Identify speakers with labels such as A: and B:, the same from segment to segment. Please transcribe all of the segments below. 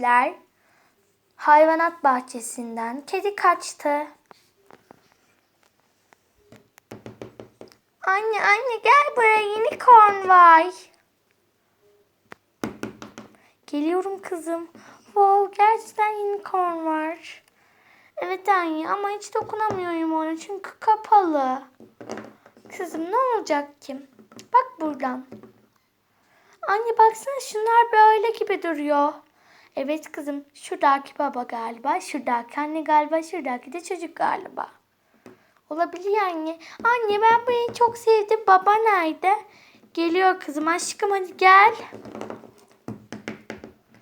A: Ler hayvanat bahçesinden kedi kaçtı. Anne anne gel buraya unicorn var. Geliyorum kızım. Wow gerçekten unicorn var. Evet anne ama hiç dokunamıyorum ona çünkü kapalı. Kızım ne olacak ki? Bak buradan. Anne baksana şunlar böyle gibi duruyor. Evet kızım şuradaki baba galiba, şuradaki anne galiba, şuradaki de çocuk galiba. Olabilir anne. Anne ben bunu çok sevdim. Baba nerede? Geliyor kızım aşkım hadi gel.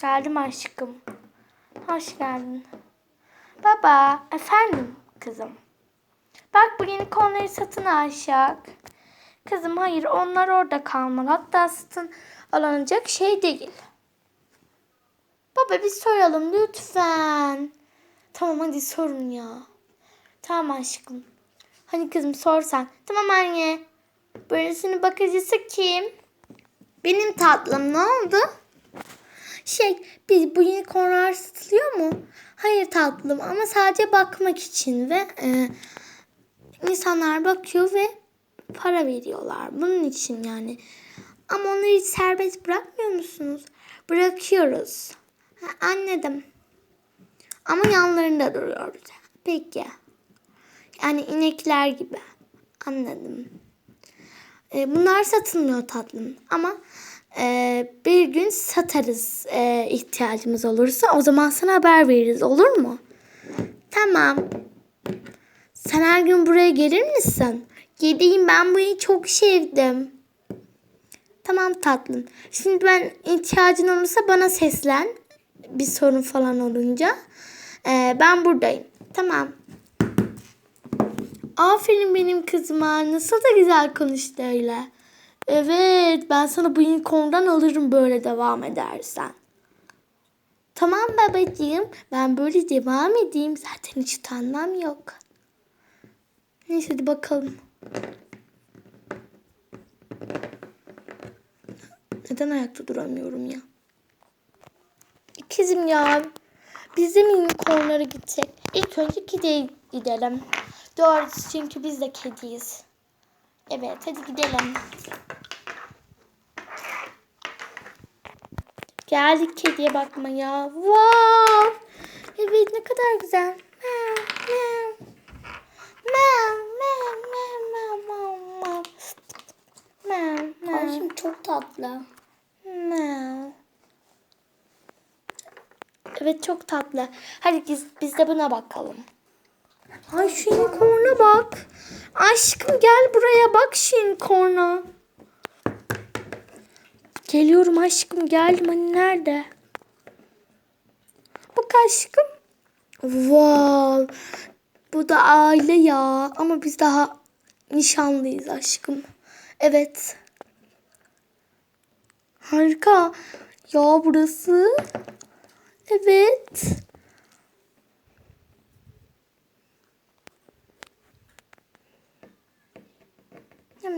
A: Geldim aşkım. Hoş geldin. Baba efendim kızım. Bak bu yeni konuları satın alacak. Kızım hayır onlar orada kalmalı. Hatta satın alınacak şey değil. Baba bir soralım lütfen. Tamam hadi sorun ya. Tamam aşkım. Hadi kızım sor sen. Tamam anne. Böylesinin bakıcısı kim? Benim tatlım ne oldu? Şey biz bu yeni konular satılıyor mu? Hayır tatlım ama sadece bakmak için ve e, insanlar bakıyor ve para veriyorlar. Bunun için yani. Ama onları hiç serbest bırakmıyor musunuz? Bırakıyoruz. Ha, anladım. Ama yanlarında duruyoruz. Peki. Yani inekler gibi. Anladım. E, bunlar satılmıyor tatlım. Ama e, bir gün satarız e, ihtiyacımız olursa. O zaman sana haber veririz. Olur mu? Tamam. Sen her gün buraya gelir misin? Geleyim ben burayı çok sevdim. Tamam tatlım. Şimdi ben ihtiyacın olursa bana seslen. Bir sorun falan olunca. Ee, ben buradayım. Tamam. Aferin benim kızıma. Nasıl da güzel konuştu öyle. Evet ben sana bu unicorn'dan alırım böyle devam edersen. Tamam babacığım. Ben böyle devam edeyim. Zaten hiç utanmam yok. Neyse hadi bakalım. Neden ayakta duramıyorum ya? Kızım ya. Bizim unicornlara gidecek. İlk önce kediye gidelim. Doğrusu çünkü biz de kediyiz. Evet hadi gidelim. Geldik kediye bakmaya. Wow! Evet ne kadar güzel. Meow, meow. Meow, meow, meow, meow, meow. Meow,
B: çok tatlı.
A: Meow. Evet çok tatlı. Hadi biz, biz de buna bakalım. Ay şu unicorn'a bak. Aşkım gel buraya bak şu unicorn'a. Geliyorum aşkım geldim hani nerede? Bak aşkım. Wow. Bu da aile ya. Ama biz daha nişanlıyız aşkım. Evet. Harika. Ya burası. Evet. Yum.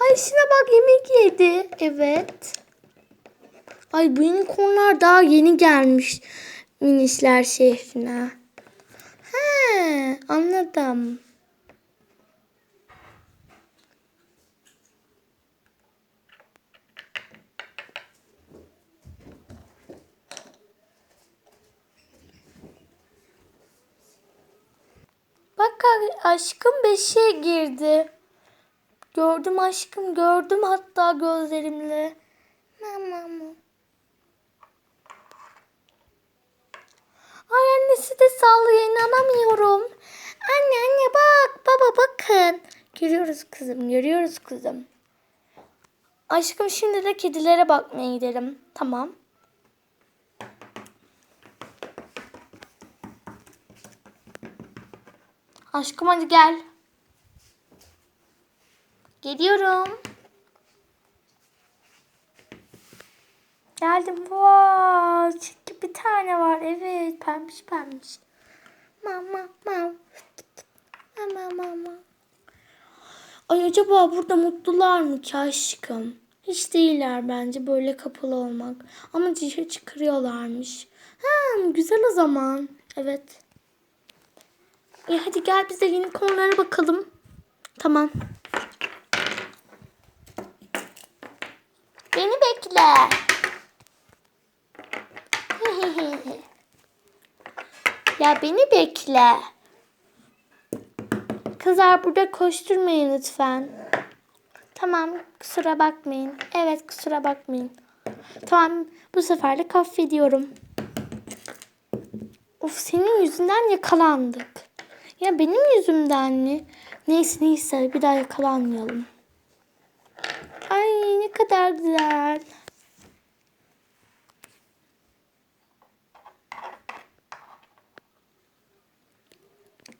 A: Ay şuna bak yemek yedi. Evet. Ay bu unicornlar daha yeni gelmiş minişler şehrine. He, anladım. Bak aşkım beşiğe girdi. Gördüm aşkım gördüm hatta gözlerimle. Mama. Ay annesi de sallıyor inanamıyorum. Anne anne bak baba bakın. Görüyoruz kızım görüyoruz kızım. Aşkım şimdi de kedilere bakmaya gidelim. Tamam. Aşkım hadi gel. Geliyorum. Geldim. Wow, çünkü bir tane var. Evet, pembiş pembiş. Mama, mama. Mama, mama. Ay acaba burada mutlular mı ki aşkım? Hiç değiller bence böyle kapalı olmak. Ama dışarı çıkarıyorlarmış. Ha, güzel o zaman. Evet. E hadi gel biz de yeni konulara bakalım. Tamam. Beni bekle. ya beni bekle. Kızlar burada koşturmayın lütfen. Tamam kusura bakmayın. Evet kusura bakmayın. Tamam bu seferlik affediyorum. Of senin yüzünden yakalandık. Ya benim yüzümden mi? Neyse neyse bir daha yakalanmayalım. Ay ne kadar güzel.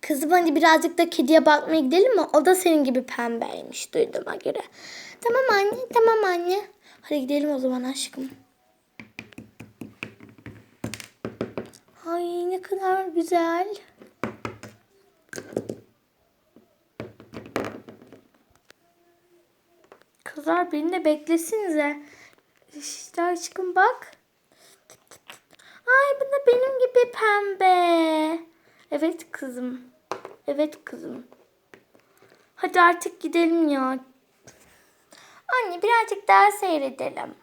A: Kızım hadi birazcık da kediye bakmaya gidelim mi? O da senin gibi pembeymiş duyduğuma göre. Tamam anne, tamam anne. Hadi gidelim o zaman aşkım. Ay ne kadar güzel. Kızlar beni de beklesinize. İşte aşkım bak. Ay bu da benim gibi pembe. Evet kızım. Evet kızım. Hadi artık gidelim ya. Anne birazcık daha seyredelim.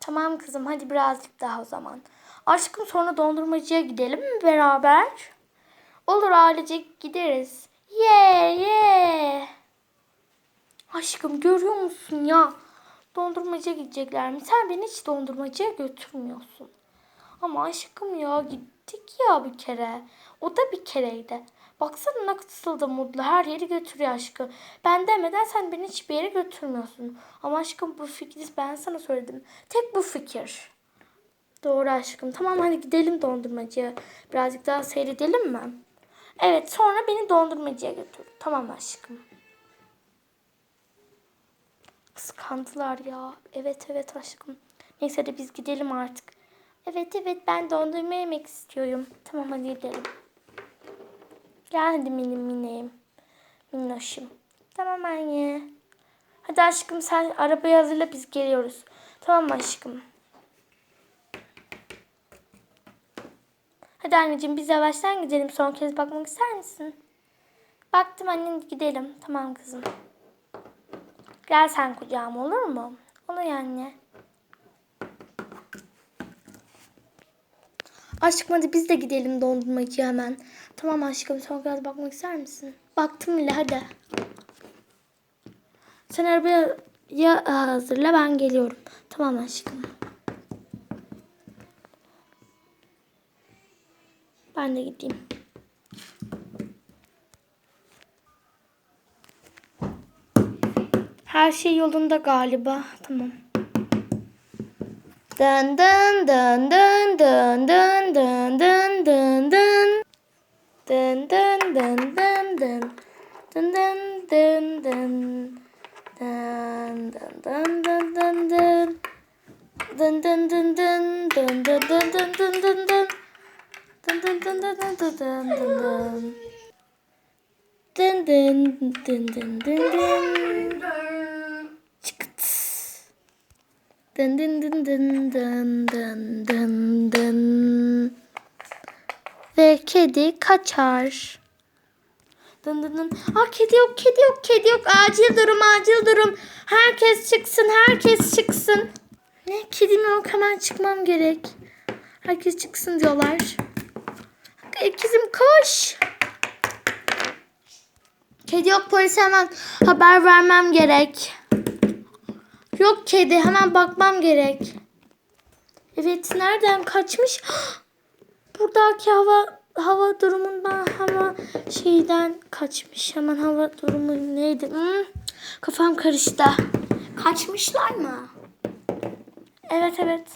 A: Tamam kızım hadi birazcık daha o zaman. Aşkım sonra dondurmacıya gidelim mi beraber? Olur ailecek gideriz. Ye ye. Aşkım görüyor musun ya? Dondurmacıya gidecekler mi? Sen beni hiç dondurmacıya götürmüyorsun. Ama aşkım ya gittik ya bir kere. O da bir kereydi. Baksana nasıl da mutlu. Her yeri götürüyor aşkım. Ben demeden sen beni hiçbir yere götürmüyorsun. Ama aşkım bu fikri ben sana söyledim. Tek bu fikir. Doğru aşkım. Tamam hadi gidelim dondurmacıya. Birazcık daha seyredelim mi? Evet sonra beni dondurmacıya götür. Tamam aşkım. Kıskandılar ya. Evet evet aşkım. Neyse de biz gidelim artık. Evet evet ben dondurma yemek istiyorum. Tamam hadi gidelim. Gel hadi minim mineğim. Minnoşum. Tamam anne. Hadi aşkım sen arabayı hazırla biz geliyoruz. Tamam aşkım? Hadi anneciğim biz yavaştan gidelim. Son kez bakmak ister misin? Baktım annen gidelim. Tamam kızım. Gel sen kucağıma olur mu? Olur anne. Aşkım hadi biz de gidelim dondurmacıya hemen. Tamam aşkım son kez bakmak ister misin? Baktım bile hadi. Sen arabaya ya hazırla ben geliyorum. Tamam aşkım. Ben de gideyim. Her şey yolunda galiba. Tamam. Dın dın dın dın dın dın dın dın dın dın. Dın dın dın dın dın. Dın dın dın dın. Dın dın dın dın dın dın. Dın dın dın dın dın dın dın dın dın dın dın. Dın dın dın dın dın dın dın dın dın. Dın dın dın. Çıkıt. Dın dın dın dın dın dın dın dın. Ve kedi kaçar. Dın dın dın. Aa kedi yok, kedi yok, kedi yok. Acil durum, acil durum. Herkes çıksın, herkes çıksın. Ne? Kedim yok, hemen çıkmam gerek. Herkes çıksın diyorlar. Kızım koş. Kedi yok polise hemen haber vermem gerek. Yok kedi hemen bakmam gerek. Evet nereden kaçmış? Buradaki hava hava durumundan hava şeyden kaçmış. Hemen hava durumu neydi? Hmm, kafam karıştı. Kaçmışlar mı? Evet evet.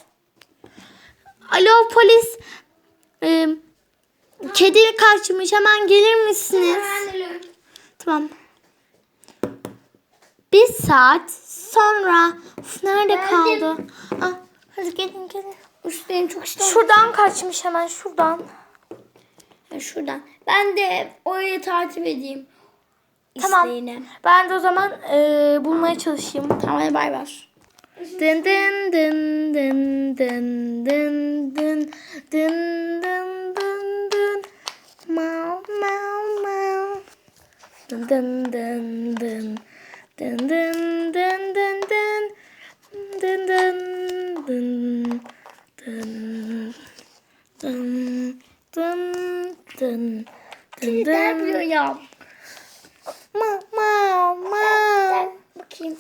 A: Alo polis. Ee, kedi kaçmış. Hemen gelir misiniz? Tamam. Bir saat sonra Uf, nerede
B: Geldim.
A: kaldı? Ah, hadi gelin gelin.
B: Üstlerim çok işte.
A: Şuradan kaçmış hemen şuradan.
B: şuradan. Ben de orayı takip edeyim.
A: Tamam.
B: isteğini.
A: Ben de o zaman e, bulmaya çalışayım. Tamam hadi bay bay. Dın dın dın dın dın dın dın dın dın dın Dın dın dın dın. Dın dın dın dın dın. Dın dın dın dın. Dın dın dın. Dın dın.
B: ya.
A: Ma ma ma.
B: Bakayım.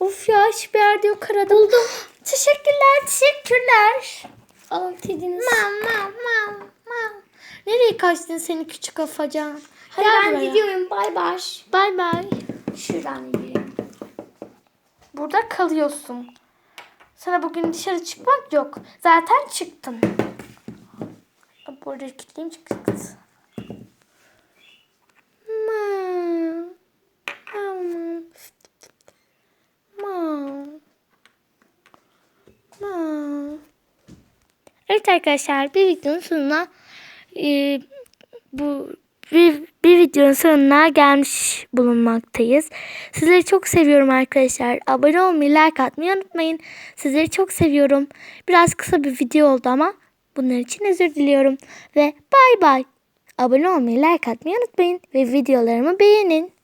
A: Of ya hiçbir yerde yok arada. Buldum. Teşekkürler, teşekkürler.
B: Alın tediniz.
A: Ma ma ma. Nereye kaçtın seni küçük afacan?
B: Hadi
A: Gel
B: ben
A: buraya.
B: gidiyorum. Bay bay.
A: Bay bay.
B: Şuradan gidelim.
A: Burada kalıyorsun. Sana bugün dışarı çıkmak yok. Zaten çıktın. Burada kilitleyeyim çıktı. Evet arkadaşlar bir videonun sonuna e, bu bir, bir videonun sonuna gelmiş bulunmaktayız. Sizleri çok seviyorum arkadaşlar. Abone olmayı, like atmayı unutmayın. Sizleri çok seviyorum. Biraz kısa bir video oldu ama bunun için özür diliyorum. Ve bay bay. Abone olmayı, like atmayı unutmayın ve videolarımı beğenin.